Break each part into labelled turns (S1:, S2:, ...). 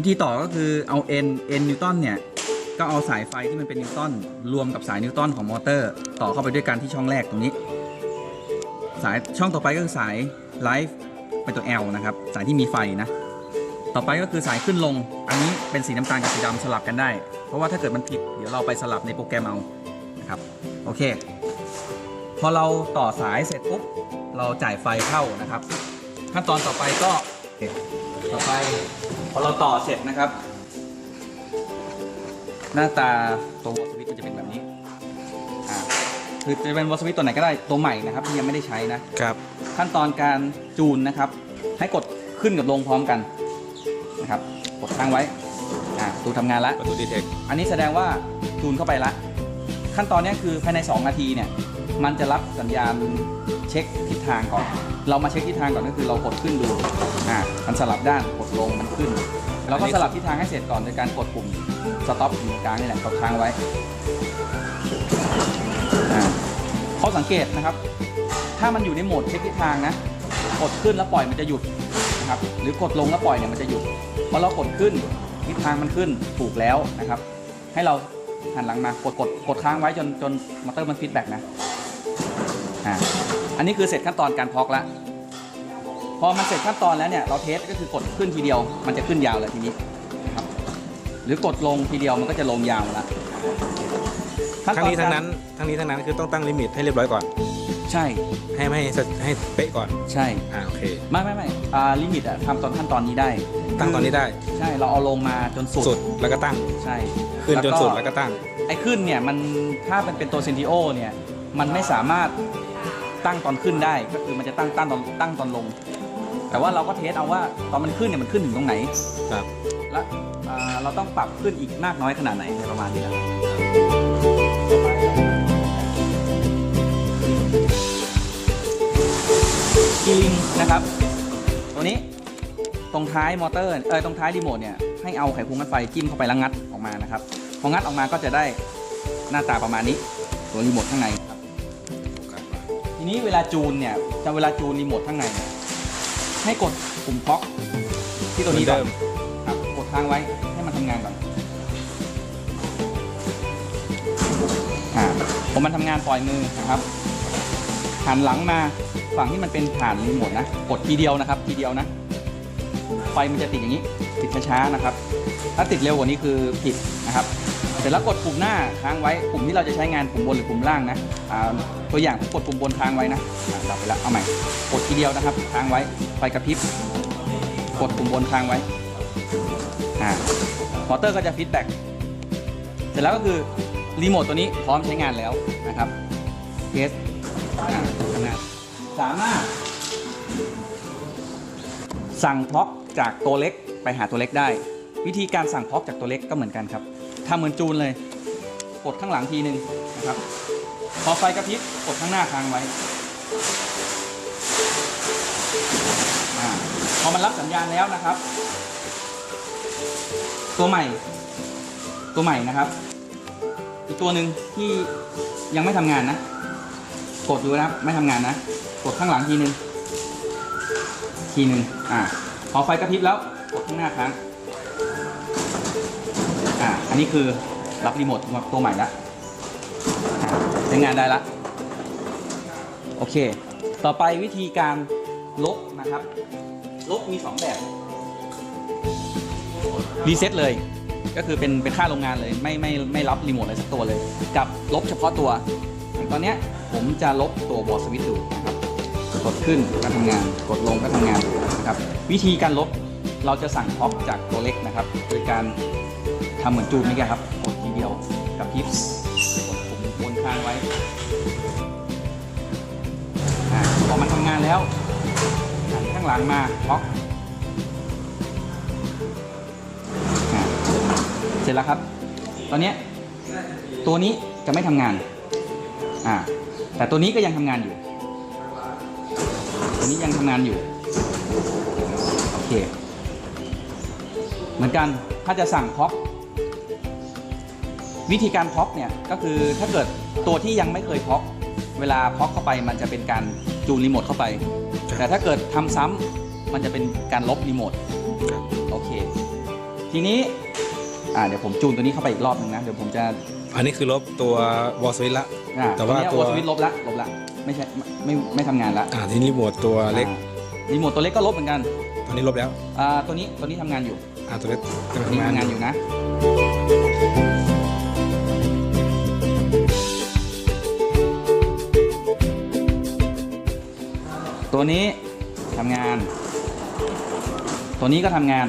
S1: วิธีต่อก็คือเอา n n นิวตันเนี่ยก็เอาสายไฟที่มันเป็นนิวตันรวมกับสายนิวตันของมอเตอร์ ต่อเข้าไปด้วยกันที่ช่องแรกตรงนี้ สายช่องต่อไปก็คือสายไลฟ์เป็นตัว L นะครับ สายที่มีไฟนะ ต่อไปก็คือสายขึ้นลง อันนี้เป็นสีน้ำตาลกับสีดำสลับกันได้ เพราะว่าถ้าเกิดมันผิดเดี๋ยวเราไปสลับในโปรแกรมเอานะครับโอเค พอเราต่อสายเสร็จปุ๊บเราจ่ายไฟเข้านะครับ ขั้นตอนต่อไปก็ต่อไป อเราต่อเสร็จนะครับ หน้าตาตัววอลสวิตมันจะเป็นแบบนี้อ่าคือจะเป็นวอลสวิตตัวไหนก็ได้ตัวใหม่นะครับที่ยังไม่ได้ใช้นะ
S2: ครับ
S1: ขั้นตอนการจูนนะครับ ให้กดขึ้นกับลงพร้อมกันนะครับ กดค้างไว้อ่าตูทำงานแล้ว
S2: ประตูดีเทค
S1: อันนี้แสดงว่าจูนเข้าไปละ ขั้นตอนเนี้ยคือภายใน 2 นาทีเนี่ย มันจะรับสัญญาณ เช็คทิศทางก่อน เรามาเช็คทิศทางก่อนก็คือเรากดขึ้นดูอ่ามันสลับด้านกดลงมันขึ้นเราก็สลับทิศทางให้เสร็จก่อนโดยการกดปุ่มสต็อปอยู่กลางนี่แหละกดค้างไว้อ่าข้อสังเกตนะครับ ถ้ามันอยู่ในโหมดเช็คทิศทางนะ กดขึ้นแล้วปล่อยมันจะหยุดนะครับหรือกดลงแล้วปล่อยเนี่ยมันจะหยุดเพราะเรากดขึ้นทิศทางมันขึ้นถูกแล้วนะครับ ให้เราหันหลังมากดกดกดค้างไว้จนจนมอเตอร์มันฟีดแบ็กนะอ่า อันนี้คือเสร็จขั้นตอนการพอกแล้วพอมันเสร็จขั้นตอนแล้วเนี่ยเราเทสก็คือกดขึ้นทีเดียว มันจะขึ้นยาวเลยทีนี้นะครับหรือกดลงทีเดียวมันก็จะลงยาวละขั้
S2: ทั้งนี้
S1: ตอ
S2: ทั้ง
S1: การ
S2: นั้นทั้งนี้ทั้งนั้นคือต้องตั้งลิมิตให้เรียบร้อยก่อน
S1: ใช่
S2: ให้ไม่ให้ให้เป๊ะก่อน
S1: ใช่
S2: อ่าโอเค
S1: ไม่ไม่ไม่อ่าลิมิตอะทำตอนขั้นตอนนี้ได้
S2: ตั้งตอนนี้ได้
S1: ใช่เราเอาลงมาจนสุด
S2: สุดแล้วก็ตั้ง
S1: ใช่
S2: ขึ้นจนสุด
S1: แล้
S2: แล้วว
S1: ก็
S2: ก็ตั้ง
S1: ไอ้ขึ้นเนี่ยมันถ้ามันเป็นตัวเซนติโอเนี่ยมันไม่สามารถ ตั้งตอนขึ้นได้ก็คือมันจะตั้งตั้งตอนตั้งตอนลง แต่ว่าเราก็เทสเอาว่าตอนมันขึ้นเนี่ยมันขึ้นถึงตรงไหน
S2: ครับ
S1: และอ่าเราต้องปรับขึ้นอีกมากน้อยขนาดไหนในประมาณนี้นะครับกีลิงนะครับ ตัวนี้ตรงท้ายมอเตอร์เออตรงท้ายรีโมทเนี่ยให้เอาไขควงงัดไฟจิ้มเข้าไปแล้วงัดออกมานะครับพองัดออกมาก็จะได้หน้าตาประมาณนี้ ตัวรีโมทข้างในครับที นี้เวลาจูนเนี่ยจะเวลาจูนรีโมทข้างในเนี่ยให้กดปุ่มพ็อกที่ตัวนี้ก่อน
S2: เหมือนเดิม
S1: ครับกดค้างไว้ให้มันทำงานก่อนอ่าพอมันทำงานปล่อยมือนะครับหันหลังมาฝั่งที่มันเป็นฐานรีโมทนะ กดทีเดียวนะครับทีเดียวนะ ไฟมันจะติดอย่างนี้ ติดช้าๆนะครับ ถ้าติดเร็วกว่านี้คือผิดนะครับเส ร็จแล้วกดปุ่มหน้าค้างไว้ปุ่มที่เราจะใช้งานปุ่มบนหรือปุ่มล่างนะอ่าตัวอย่างผมกดปุ่มบนค้างไว้นะอ่าดับไปแล้วเอาใหม่กดทีเดียวนะครับค้างไว้ไฟกระพริบกดปุ่มบนค้างไว้อ่ามอเตอร์ก็จะฟีดแบ็กเสร็จแล้วก็คือรีโมทตัวนี้พร้อมใช้งานแล้วนะครับเทสทำงานสามารถ สั่งพล็อกจากตัวเล็กไปหาตัวเล็กได้ วิธีการสั่งพล็อกจากตัวเล็กก็เหมือนกันครับ ทำเหมือนจูนเลย กดข้างหลังทีหนึ่งนะครับ พอไฟกระพริบกดข้างหน้าค้างไว้อาพอมันรับสัญญาณแล้วนะครับ ตัวใหม่ ตัวใหม่นะครับ อีกตัวหนึ่งที่ยังไม่ทำงานนะ กดดูนะครับไม่ทำงานนะ กดข้างหลังทีหนึ่งทีหนึ่งอ่าพอไฟกระพริบแล้วกดข้างหน้าค้าง นนี้คือรับรีโมทตัวใหม่แล้วใช้งานได้ละโอเค ต่อไปวิธีการลบนะครับ ลบมี 2 แบบรีเซ็ตเลย ก็คือเป็นเป็นค่าโรงงานเลย ไม่ไม่ไม่รับรีโมทอะไรสักตัวเลย กับลบเฉพาะตัวตอนนี้ผมจะลบตัวบอสวิตช์ดูนะครับกดขึ้นก็ทำงาน กดลงก็ทำงานนะครับ วิธีการลบเราจะสั่งพ็อปจากตัวเล็กนะครับ โดยการำเหมือนจูนนี่แกครับกดทีเดียวกับพิปกดปุ่มบนค้างไว้พอมันทำงานแล้วหันข้างหลังมาพ็อกเสร็จแล้วครับ ตอนนี้ตัวนี้จะไม่ทำงานอ่าแต่ตัวนี้ก็ยังทำงานอยู่ตัวนี้ยังทำงานอยู่โอเค เหมือนกันถ้าจะสั่งพ็อป วิธีการพ็อปเนี่ยก็คือถ้าเกิดตัวที่ยังไม่เคยพ็อปเวลาพ็อปเข้าไปมันจะเป็นการจูนรีโมทเข้าไป แต่ถ้าเกิดทำซ้ำมันจะเป็นการลบรีโมท
S2: ครับ
S1: โอเค ทีนี้อ่าเดี๋ยวผมจูนตัวนี้เข้าไปอีกรอบหนึงนะเดี๋ยวผมจะ
S2: อันนี้คือลบตัววอลสวิตละ
S1: อ่า
S2: แต่ว่า
S1: ตั
S2: ตัวว
S1: สวิตช์ลบละลบละไม่ใช่ไม่ไม่ไม่ทำงานละ
S2: อ่าทีนี้รีโมทตัวเล็ก
S1: อ่ารีโมทตัวเล็กก็ลบเหมือนกัน
S2: ตอนนี้ลบแล้ว
S1: อ่าตัวนี้ตัวนี้ทำงานอยู่
S2: อ่าตัวเล็กกำลัง
S1: ตัวนี้
S2: ทำงาน
S1: ทำงาน
S2: อ
S1: อยู่ยู่นะ ตัวนี้ทำงาน ตัวนี้ก็ทำงาน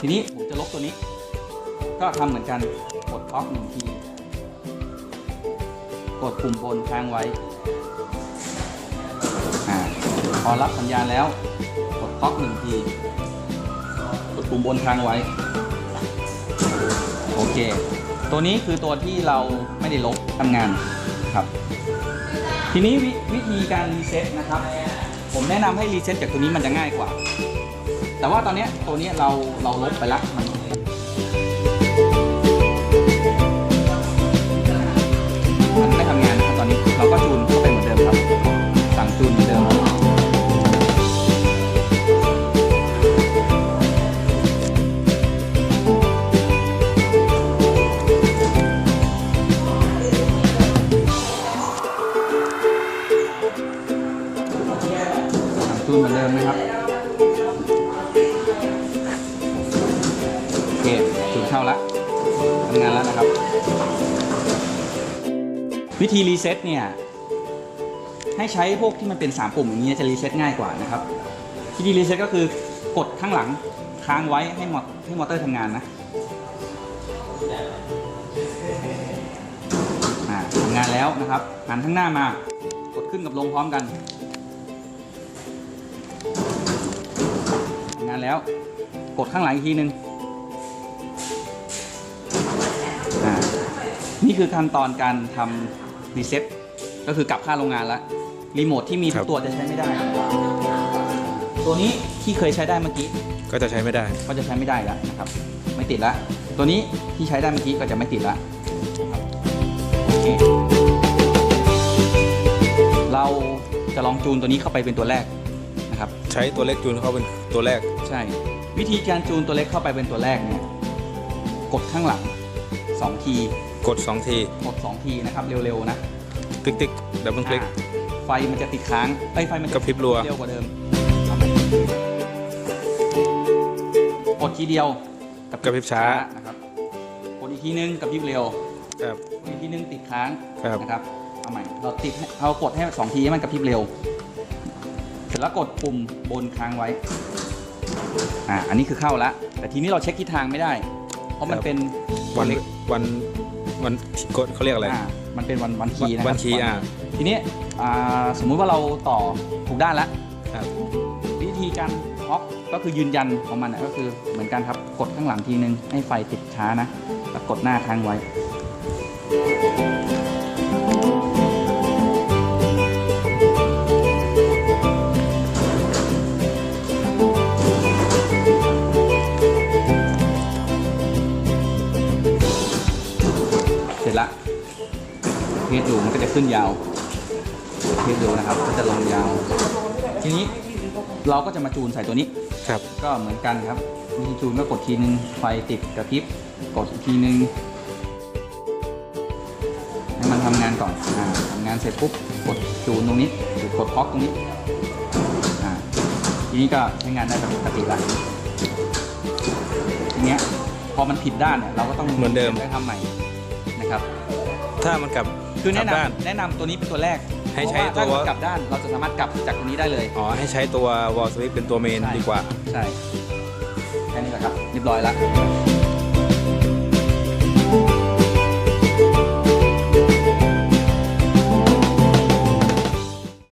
S1: ทีนี้ผมจะลบตัวนี้ ก็ทำเหมือนกันกดออฟหนึ่งที กดปุ่มบนค้างไว้อาพอรับสัญญาณแล้ว กดท็อกหนึ่งที กดปุ่มบนค้างไว้ โอเค ตัวนี้คือตัวที่เราไม่ได้ลบทำงานครับ ทีนี้ววิธีการรีเซ็ตนะครับ ผมแนะนำให้รีเซ็ตจากตัวนี้มันจะง่ายกว่า แต่ว่าตอนเนี้ยตัวเนี้ยเราเราลบไปละมัน ทำงานแล้วนะครับ วิธีรีเซ็ตเนี่ยให้ใช้พวกที่มันเป็น 3 ปุ่มอย่างนี้จะรีเซ็ตง่ายกว่านะครับ วิธีรีเซ็ตก็คือกดข้างหลังค้างไว้ให้มอให้มอเตอร์ทำงานนะทำงานแล้วนะครับหันข้างหน้ามากดขึ้นกับลงพร้อมกันทำงานแล้ว กดข้างหลังอีกทีนึง นี่คือขั้นตอนการทำรีเซ็ตก็คือกลับค่าโรงงานแล้วรีโมทที่มีทุ
S2: ครั
S1: ก
S2: บ
S1: ตัวจะใช้ไม่ได้ ตัวนี้ที่เคยใช้ได้เมื่อกี้
S2: ก็จะใช้ไม่ได้
S1: ก็จะใช้ไม่ได้แล้วนะครับ ไม่ติดละตัวนี้ที่ใช้ได้เมื่อกี้ก็จะไม่ติดละนะครับโอเคเราจะลองจูนตัวนี้เข้าไปเป็นตัวแรกนะครับ
S2: ใช้ตัวเล็กจูนเข้าเป็นตัวแรก
S1: ใช่ วิธีการจูนตัวเล็กเข้าไปเป็นตัวแรกเนี่ยกดข้างหลัง2ที
S2: กด 2 ที
S1: กด 2 ทีนะครับเร็วๆนะ
S2: ติ๊กติ๊กดับเบิลคลิก
S1: อ่าไฟมันจะติดค้างไอ้ยไฟมันจะ
S2: กระพริบรัว
S1: เร็วกว่าเดิมเอาใหม่กดทีเดียว
S2: กระพริบช้า
S1: นะครับกดอีกทีนึงกับพริบเร็ว
S2: ครับ
S1: กดอีกทีนึงติดค้าง
S2: ครับ
S1: นะครับเอาใหม่เราติดให้เรากดให้สองทีให้มันกระพริบเร็ว เสร็จแล้วกดปุ่มบนค้างไว้อ่าอันนี้คือเข้าละแต่ทีนี้เราเช็คทิศทางไม่ได้ เพราะมันเป็น
S2: วัน
S1: เล็ก
S2: วัน วันกดเขาเรียกอะไร
S1: อ่ามันเป็นวันวันคีย์นะครั
S2: วันคีย์อ่า
S1: ทีนี้อ่าสมมุติว่าเราต่อถูกด้านแล้ว
S2: ครับ
S1: วิธีการล็อกก็คือยืนยันของมันนะก็คือเหมือนกันครับกดข้างหลังทีนึงให้ไฟติดช้านะแล้วกดหน้าค้างไว้ ละเทสดูมันก็จะขึ้นยาวเทสดูนะครับ ก็จะลงยาว ทีนี้เราก็จะมาจูนใส่ตัวนี้
S2: ครับ
S1: ก็เหมือนกันครับวิธีจูนก็กดทีนึงไฟติดกระพริบกดอีกทีนึงให้มันทำงานก่อนอ่าทำงานเสร็จปุ๊บกดจูนตรงนี้หรือกดพ็อกตรงนี้อ่าทีนี้ก็ใช้งานได้ปกติละทีเนี้ยพอมันผิดด้านเนี่ยเราก็ต้อง
S2: เหมือนเดิม
S1: ได้ทำใหม่ นะครับ
S2: ถ้ามันกลับ
S1: คือแนะ
S2: กลับด้าน
S1: นำแนะนำตัวนี้เป็นตัวแรก
S2: ให้ใช้
S1: เพราะาถ้า
S2: ตัว
S1: กลับด้านเราจะสามารถกลับจากตรงนี้ได้เลย
S2: อ๋อให้ใช้ตัววอลสวิตเป็นตัวเมน
S1: ใช่
S2: ดีกว่า
S1: ใช่แค่นี้แหละครับเรียบร้อยแล้ว